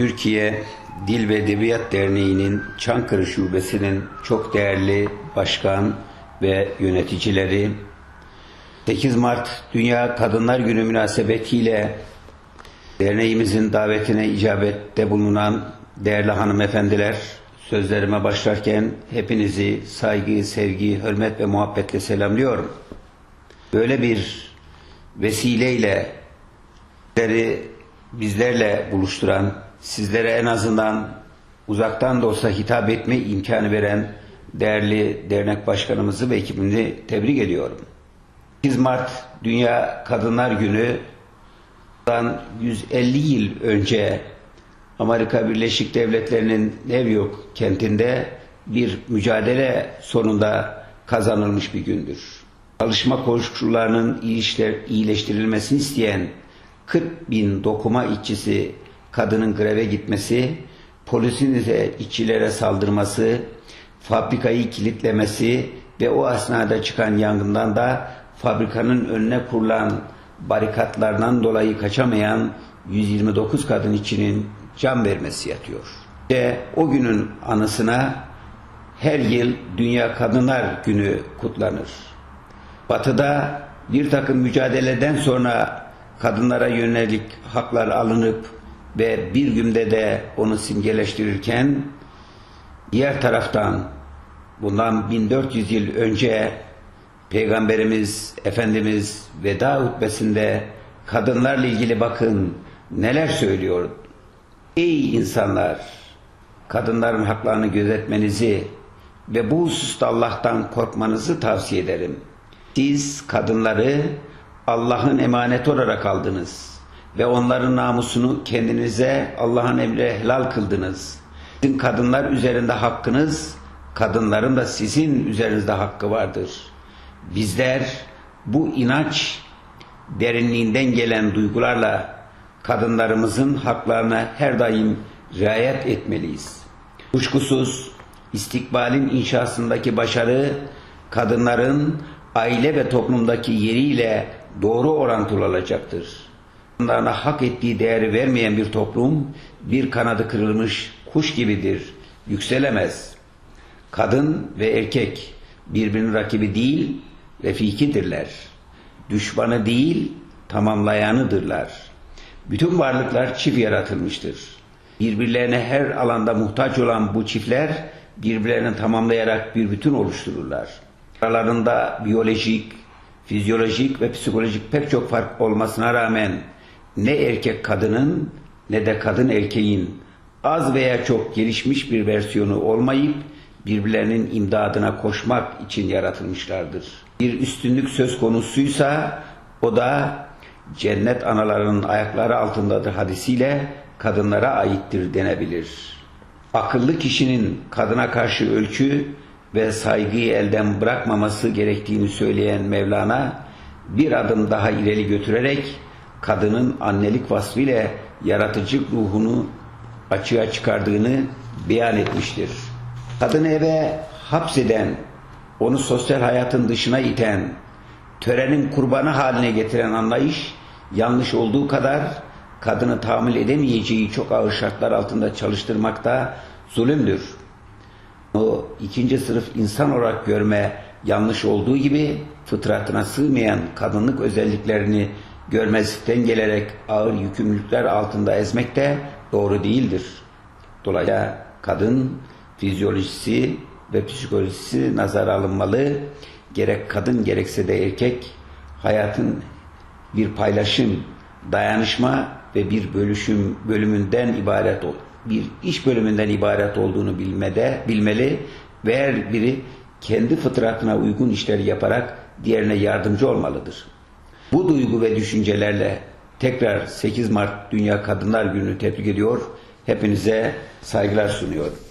Türkiye Dil ve Edebiyat Derneği'nin Çankırı Şubesi'nin çok değerli başkan ve yöneticileri 8 Mart Dünya Kadınlar Günü münasebetiyle derneğimizin davetine icabette bulunan değerli hanımefendiler sözlerime başlarken hepinizi saygı, sevgi, hürmet ve muhabbetle selamlıyorum. Böyle bir vesileyle bizleri bizlerle buluşturan, sizlere en azından uzaktan da olsa hitap etme imkanı veren değerli dernek başkanımızı ve ekibini tebrik ediyorum. 8 Mart Dünya Kadınlar Günü 150 yıl önce Amerika Birleşik Devletleri'nin New York kentinde bir mücadele sonunda kazanılmış bir gündür. Çalışma koşullarının iyileştirilmesini isteyen 40 bin dokuma işçisi kadının greve gitmesi, polisin ise işçilere saldırması, fabrikayı kilitlemesi ve o esnada çıkan yangından da fabrikanın önüne kurulan barikatlardan dolayı kaçamayan 129 kadın işçinin can vermesi yatıyor. Ve o günün anısına her yıl Dünya Kadınlar Günü kutlanır. Batı'da bir takım mücadeleden sonra kadınlara yönelik haklar alınıp ve bir günde de onu simgeleştirirken diğer taraftan bundan 1400 yıl önce Peygamberimiz Efendimiz veda hutbesinde kadınlarla ilgili bakın neler söylüyor. Ey insanlar kadınların haklarını gözetmenizi ve bu hususta Allah'tan korkmanızı tavsiye ederim. Siz kadınları Allah'ın emaneti olarak aldınız ve onların namusunu kendinize Allah'ın emri helal kıldınız. Sizin kadınlar üzerinde hakkınız, kadınların da sizin üzerinizde hakkı vardır. Bizler bu inanç derinliğinden gelen duygularla kadınlarımızın haklarına her daim riayet etmeliyiz. Kuşkusuz istikbalin inşasındaki başarı kadınların aile ve toplumdaki yeriyle doğru orantılı olacaktır. Kadınlarına hak ettiği değeri vermeyen bir toplum bir kanadı kırılmış kuş gibidir, yükselemez. Kadın ve erkek birbirinin rakibi değil, refikidirler. Düşmanı değil, tamamlayanıdırlar. Bütün varlıklar çift yaratılmıştır. Birbirlerine her alanda muhtaç olan bu çiftler birbirlerini tamamlayarak bir bütün oluştururlar. Aralarında biyolojik, fizyolojik ve psikolojik pek çok fark olmasına rağmen ne erkek kadının ne de kadın erkeğin az veya çok gelişmiş bir versiyonu olmayıp birbirlerinin imdadına koşmak için yaratılmışlardır. Bir üstünlük söz konusuysa o da cennet analarının ayakları altındadır hadisiyle kadınlara aittir denebilir. Akıllı kişinin kadına karşı ölçü ve saygıyı elden bırakmaması gerektiğini söyleyen Mevlana bir adım daha ileri götürerek kadının annelik vasfıyla yaratıcı ruhunu açığa çıkardığını beyan etmiştir. Kadını eve hapseden, onu sosyal hayatın dışına iten, törenin kurbanı haline getiren anlayış yanlış olduğu kadar kadını tahammül edemeyeceği çok ağır şartlar altında çalıştırmakta zulümdür. O ikinci sınıf insan olarak görme yanlış olduğu gibi fıtratına sığmayan kadınlık özelliklerini görmezlikten gelerek ağır yükümlülükler altında ezmek de doğru değildir. Dolayısıyla kadın fizyolojisi ve psikolojisi nazara alınmalı. Gerek kadın gerekse de erkek hayatın bir paylaşım, dayanışma ve bir bölüşüm bölümünden ibaret ol. Bir iş bölümünden ibaret olduğunu bilmede bilmeli ve her biri kendi fıtratına uygun işleri yaparak diğerine yardımcı olmalıdır. Bu duygu ve düşüncelerle tekrar 8 Mart Dünya Kadınlar Günü tebrik ediyor. Hepinize saygılar sunuyorum.